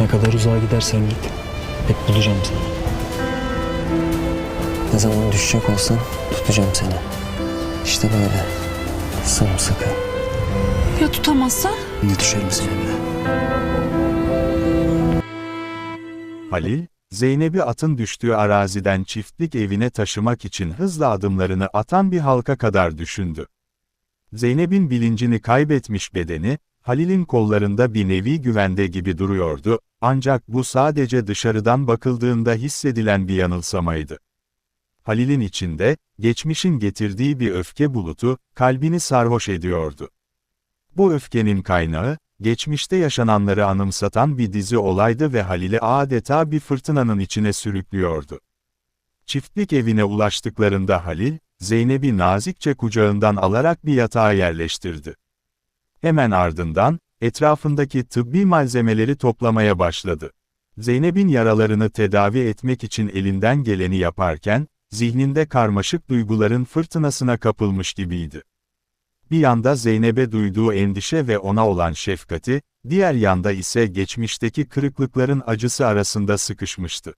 Ne kadar uzağa gidersen git. Hep bulacağım seni. Ne zaman düşecek olsan tutacağım seni. İşte böyle. Sımsıkı. Ya tutamazsa? Ne düşerim seninle. Halil, Zeynep'i atın düştüğü araziden çiftlik evine taşımak için hızlı adımlarını atan bir halka kadar düşündü. Zeynep'in bilincini kaybetmiş bedeni, Halil'in kollarında bir nevi güvende gibi duruyordu, ancak bu sadece dışarıdan bakıldığında hissedilen bir yanılsamaydı. Halil'in içinde, geçmişin getirdiği bir öfke bulutu, kalbini sarhoş ediyordu. Bu öfkenin kaynağı, geçmişte yaşananları anımsatan bir dizi olaydı ve Halil'i adeta bir fırtınanın içine sürüklüyordu. Çiftlik evine ulaştıklarında Halil, Zeynep'i nazikçe kucağından alarak bir yatağa yerleştirdi. Hemen ardından, etrafındaki tıbbi malzemeleri toplamaya başladı. Zeynep'in yaralarını tedavi etmek için elinden geleni yaparken, zihninde karmaşık duyguların fırtınasına kapılmış gibiydi. Bir yanda Zeynep'e duyduğu endişe ve ona olan şefkati, diğer yanda ise geçmişteki kırıklıkların acısı arasında sıkışmıştı.